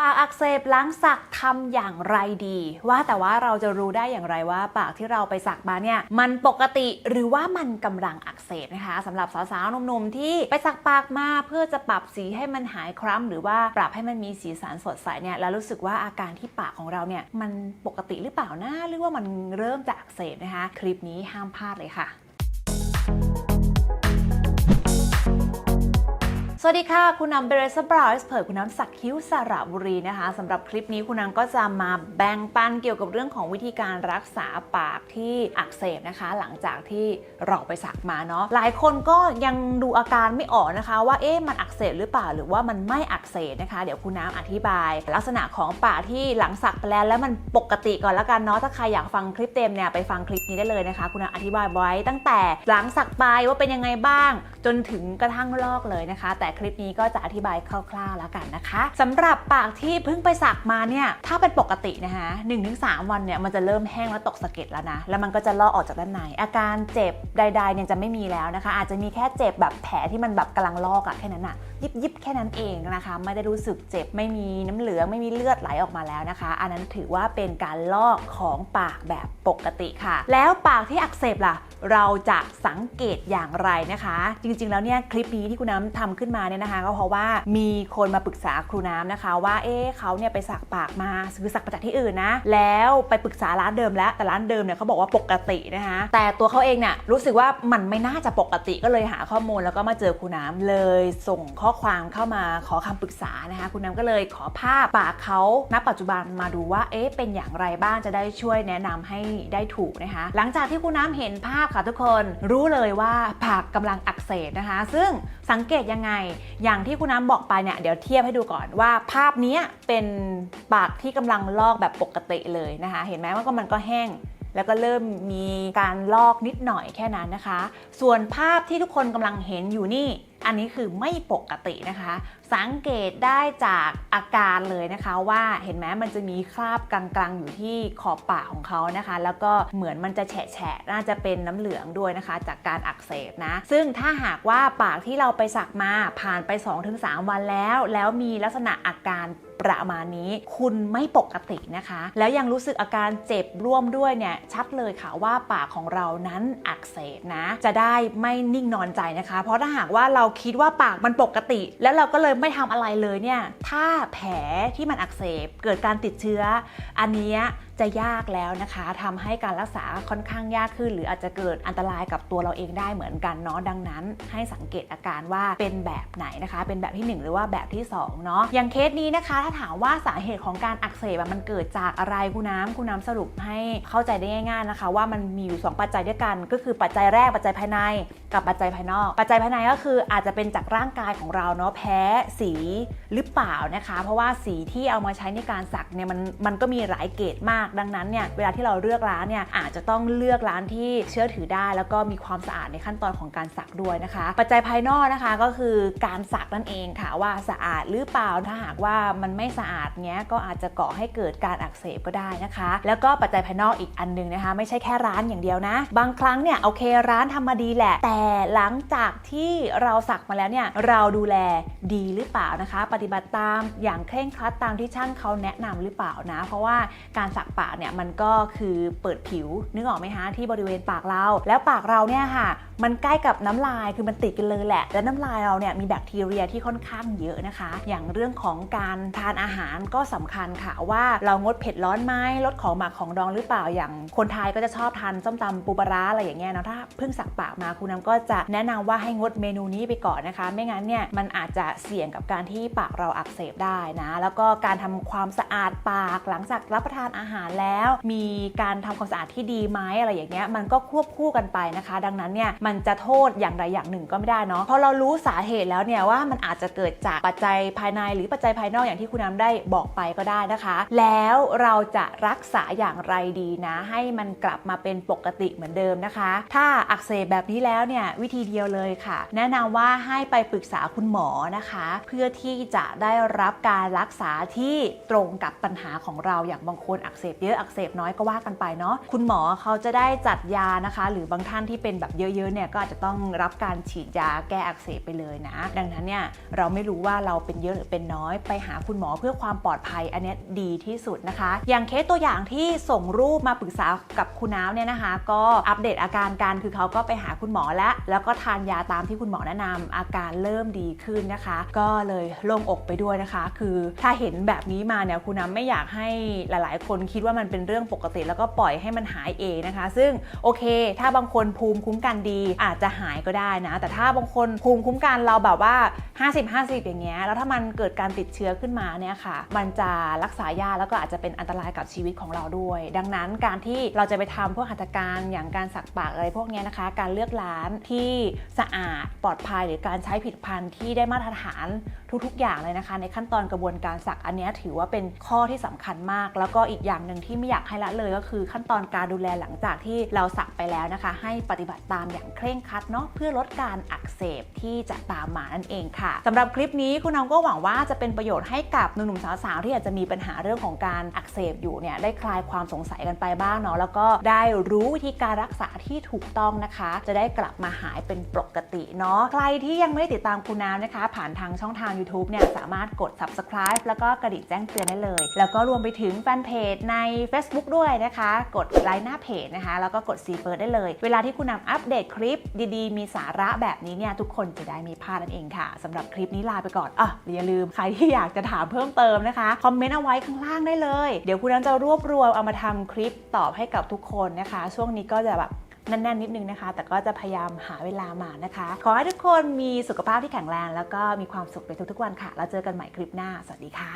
ปากอักเสบล้างสักทำอย่างไรดี ว่าแต่ว่าเราจะรู้ได้อย่างไรว่า ปากที่เราไปสักมาเนี่ยมันปกติหรือว่ามันกำลังอักเสบนะคะสำหรับสาวๆหนุ่มๆที่ไปสักปากมาเพื่อจะปรับสีให้มันหายคล้ำหรือว่าปรับให้มันมีสีสันสดใสเนี่ยแล้วรู้สึกว่าอาการที่ปากของเราเนี่ยมันปกติหรือเปล่านะหรือว่ามันเริ่มจะอักเสบนะคะ คลิปนี้ห้ามพลาดเลยค่ะ สวัสดีค่ะ คุณน้ำเบรสบราวส์เผยคุณน้ำสักคิ้วสระบุรีนะคะสำหรับคลิปนี้คุณน้ำก็จะมาแบ่งปันเกี่ยวกับเรื่องของวิธีการรักษาปากที่อักเสบนะคะ หลังจากที่เราไปสักมาเนาะหลายคนก็ยังดูอาการไม่ออกนะคะ ว่าเอ๊ะมันอักเสบหรือเปล่าหรือว่ามันไม่อักเสบนะคะ เดี๋ยวคุณน้ำอธิบาย ลักษณะของปากที่หลังสักไปแล้วแล้วมันปกติก่อนล้วกันเนาะถ้าใครอยากฟังคลิปเต็มเนี่ยไปฟังคลิปนี้ได้เลยนะคะ คุณน้ำอธิบายไว้ตั้งแต่หลังสักไปว่าเป็นยังไงบ้าง จนถึงกระทั่งลอกเลยนะคะ แต่คลิปนี้ก็จะอธิบายคร่าวๆแล้วกันนะคะสำหรับปากที่เพิ่งไปสักมาเนี่ยถ้าเป็นปกตินะคะ1-3วันเนี่ยมันจะเริ่มแห้งแล้วตกสะเก็ดแล้วนะแล้วมันก็จะลอกออกจากด้านใน อาการเจ็บใดๆเนี่ยจะไม่มีแล้วนะคะ อาจจะมีแค่เจ็บแบบแผลที่มันแบบกำลังลอกอะแค่นั้นอะยิบยิบๆแค่นั้นเองนะคะ ไม่ได้รู้สึกเจ็บไม่มีน้ำเหลืองไม่มีเลือดไหลออกมาแล้วนะคะ อันนั้นถือว่าเป็นการลอกของปากแบบปกติค่ะ แล้วปากที่อักเสบล่ะ เราจะสังเกตอย่างไรนะคะ จริงๆแล้วเนี่ยคลิปนี้ที่คุณน้ำทำขึ้นมาเนี่ยนะคะ ก็เพราะว่ามีคนมาปรึกษาครูน้ำนะคะ ว่าเอ๊ะเขาเนี่ยไปสักปากมาคือสักมาจากที่อื่นนะ แล้วไปปรึกษาร้านเดิมแล้วแต่ร้านเดิมเนี่ยเขาบอกว่าปกตินะคะ แต่ตัวเขาเองเนี่ยรู้สึกว่ามันไม่น่าจะปกติก็เลยหาข้อมูลแล้วก็มาเจอครูน้ำเลยส่งข้อความเข้ามาขอคำปรึกษานะคะคุณน้ำก็เลยขอภาพปากเขาณปัจจุบันมาดูว่าเอ๊ะเป็นอย่างไรบ้างจะได้ช่วยแนะนำให้ได้ถูกนะคะ หลังจากที่คุณน้ำเห็นภาพค่ะทุกคนรู้เลยว่าปากกำลังอักเสบนะคะ ซึ่ง สังเกตยังไง อย่างที่คุณน้ำบอกไปเนี่ยเดี๋ยวเทียบให้ดูก่อนว่าภาพนี้เป็นปากที่กำลังลอกแบบปกติเลยนะคะ เห็นไหมว่าก็มันก็แห้งแล้วก็เริ่มมีการลอกนิดหน่อยแค่นั้นนะคะ ส่วนภาพที่ทุกคนกำลังเห็นอยู่นี่ อันนี้คือไม่ปกตินะคะ สังเกตได้จากอาการเลยนะคะว่าเห็นไหมมันจะมีคราบกลางๆ อยู่ที่ขอบปากของเขานะคะ แล้วก็เหมือนมันจะแฉะๆน่าจะเป็นน้ำเหลืองด้วยนะคะ จากการอักเสบนะ ซึ่งถ้าหากว่าปากที่เราไปสักมาผ่านไป 2-3 วันแล้ว แล้วมีลักษณะอาการประมาณนี้คุณไม่ปกตินะคะ แล้วยังรู้สึกอาการเจ็บร่วมด้วยเนี่ยชัดเลยค่ะว่าปากของเรานั้นอักเสบนะ จะได้ไม่นิ่งนอนใจนะคะ เพราะถ้าหากว่าเราคิดว่าปากมันปกติ แล้วเราก็เลยไม่ทำอะไรเลยเนี่ย ถ้าแผลที่มันอักเสบเกิดการติดเชื้อ อันนี้จะยากแล้วนะคะทำให้การรักษาค่อนข้างยากขึ้น หรืออาจจะเกิดอันตรายกับตัวเราเองได้เหมือนกันเนาะดังนั้น ให้สังเกตอาการว่าเป็นแบบไหนนะคะ เป็นแบบที่ 1 หรือว่าแบบที่2เนาะอย่างเคสนี้นะคะ ถ้าถามว่าสาเหตุของการอักเสบมันเกิดจากอะไรคุณน้ำคุณน้ำสรุปให้เข้าใจได้ง่ายๆนะคะ ว่ามันมีอยู่ 2 ปัจจัยด้วยกัน ก็คือปัจจัยแรกปัจจัยภายใน กับปัจจัยภายนอก ปัจจัยภายในก็คืออาจจะเป็นจากร่างกายของเราเนาะแพ้สีหรือเปล่านะคะ เพราะว่าสีที่เอามาใช้ในการสักเนี่ยมันมันก็มีหลายเกรดมากดังนั้นเนี่ยเวลาที่เราเลือกร้านเนี่ยอาจจะต้องเลือกร้านที่เชื่อถือได้ แล้วก็มีความสะอาดในขั้นตอนของการสักด้วยนะคะ ปัจจัยภายนอกนะคะก็คือการสักนั่นเองค่ะว่าสะอาดหรือเปล่าถ้าหากว่ามันไม่สะอาดเนี้ยก็อาจจะก่อให้เกิดการอักเสบก็ได้นะคะ แล้วก็ปัจจัยภายนอกอีกอันหนึงนะคะ ไม่ใช่แค่ร้านอย่างเดียวนะ บางครั้งเนี่ยโอเคร้านทำมาดีแหละ แต่หลังจากที่เราสักมาแล้วเนี่ยเราดูแลดีหรือเปล่านะคะ ปฏิบัติตามอย่างเคร่งครัดตามที่ช่างเขาแนะนำหรือเปล่านะ เพราะว่าการสักปากเนี่ยมันก็คือเปิดผิวนึกออกไหมคะที่บริเวณปากเรา แล้วปากเราเนี่ยค่ะ มันใกล้กับน้ำลายคือมันติดกันเลยแหละ และน้ำลายเราเนี่ยมีแบคทีเรียที่ค่อนข้างเยอะนะคะ อย่างเรื่องของการทานอาหารก็สำคัญค่ะว่าเรางดเผ็ดร้อนไหมลดของหมักของดองหรือเปล่าอย่างคนไทยก็จะชอบทานส้มตำปูปลาร้าอะไรอย่างเงี้ยเนาะถ้าเพิ่งสักปากมาคุณน้ำก็จะแนะนำว่าให้งดเมนูนี้ไปก่อนนะคะ ไม่งั้นเนี่ยมันอาจจะเสี่ยงกับการที่ปากเราอักเสบได้นะ แล้วก็การทำความสะอาดปากหลังจากรับประทานอาหารแล้ว มีการทำความสะอาดที่ดีไหมอะไรอย่างเงี้ยมันก็ควบคู่กันไปนะคะ ดังนั้นเนี่ยมันจะโทษอย่างใดอย่างหนึ่งก็ไม่ได้เนาะพอเรารู้สาเหตุแล้วเนี่ยว่ามันอาจจะเกิดจากปัจจัยภายในหรือปัจจัยภายนอกอย่างที่คุณน้ำได้บอกไปก็ได้นะคะ แล้วเราจะรักษาอย่างไรดีนะ ให้มันกลับมาเป็นปกติเหมือนเดิมนะคะ ถ้าอักเสบแบบนี้แล้วเนี่ยวิธีเดียวเลยค่ะ แนะนำว่าให้ไปปรึกษาคุณหมอนะคะ เพื่อที่จะได้รับการรักษาที่ตรงกับปัญหาของเราอย่างบางคนอักเสบเยอะอักเสบน้อยก็ว่ากันไปเนาะคุณหมอเขาจะได้จัดยานะคะ หรือบางท่านที่เป็นแบบเยอะๆเนี่ยก็อาจจะต้องรับการฉีดยาแก้อักเสบไปเลยนะ ดังนั้นเนี่ยเราไม่รู้ว่าเราเป็นเยอะหรือเป็นน้อยไปหาคุณหมอเพื่อความปลอดภัยอันนี้ดีที่สุดนะคะ อย่างเคสตัวอย่างที่ส่งรูปมาปรึกษากับคุณน้ำเนี่ยนะคะ ก็อัปเดตอาการกันคือเขาก็ไปหาคุณหมอแล้ว แล้วก็ทานยาตามที่คุณหมอแนะนำอาการเริ่มดีขึ้นนะคะ ก็เลยโล่งอกไปด้วยนะคะ คือถ้าเห็นแบบนี้มาเนี่ยคุณน้ำไม่อยากให้หลาย ๆ คนคิดว่ามันเป็นเรื่องปกติ แล้วก็ปล่อยให้มันหายเองนะคะ ซึ่งโอเค ถ้าบางคนภูมิคุ้มกันดี อาจจะหายก็ได้นะ แต่ถ้าบางคนภูมิคุ้มกันเราแบบว่า 50-50 อย่างเงี้ยแล้วถ้ามันเกิดการติดเชื้อขึ้นมาเนี่ยค่ะ มันจะรักษายากแล้วก็อาจจะเป็นอันตรายกับชีวิตของเราด้วย ดังนั้นการที่เราจะไปทำพวกหัตถการอย่างการสักปากอะไรพวกเนี้ยนะคะ การเลือกร้านที่สะอาดปลอดภัยหรือการใช้ผลิตภัณฑ์ที่ได้มาตรฐานทุกๆ อย่างเลยนะคะ ในขั้นตอนกระบวนการสักอันนี้ถือว่าเป็นข้อที่สำคัญมาก แล้วก็อีกอย่างหนึ่งที่ไม่อยากให้ละเลยก็คือขั้นตอนการดูแลหลังจากที่เราสักไปแล้วนะคะ ให้ปฏิบัติตามอย่างเคร่งครัดเนาะเพื่อลดการอักเสบที่จะตามมานั่นเองค่ะสำหรับคลิปนี้คุณน้องก็หวังว่าจะเป็นประโยชน์ให้กับหนุ่มๆสาวๆที่อาจจะมีปัญหาเรื่องของการอักเสบอยู่เนี่ยได้คลายความสงสัยกันไปบ้างเนาะแล้วก็ได้รู้วิธีการรักษาที่ถูกต้องนะคะ จะได้กลับมาหายเป็นปกติเนาะใครที่ยังไม่ได้ติดตามคุณน้ำนะคะ ผ่านทางช่องทาง YouTube เนี่ยสามารถกด subscribe แล้วก็กระดิ่งแจ้งเตือนได้เลย แล้วก็รวมไปถึงแฟนเพจใน Facebook ด้วยนะคะ กดไลค์หน้าเพจนะคะ แล้วก็กดซีเฟิร์ได้เลย เวลาที่คุณนำอัปเดตคลิปดีๆ มีสาระแบบนี้เนี่ย ทุกคนจะได้ไมีพลาดนั่นเองค่ะสำหรับคลิปนี้ลาไปก่อนอะอย่าลืมใครที่อยากจะถามเพิ่มเติมนะคะ คอมเมนต์เอาไว้ข้างล่างได้เลย เดี๋ยวคุณน้ำจะรวบรวมเอามาทำคลิปตอบให้กับทุกคนนะคะ ช่วงนี้ก็จะแบบแน่นๆนิดนึงนะคะ แต่ก็จะพยายามหาเวลามานะคะ ขอให้ทุกคนมีสุขภาพที่แข็งแรง แล้วก็มีความสุขในทุกๆวันค่ะ แล้วเจอกันใหม่คลิปหน้า สวัสดีค่ะ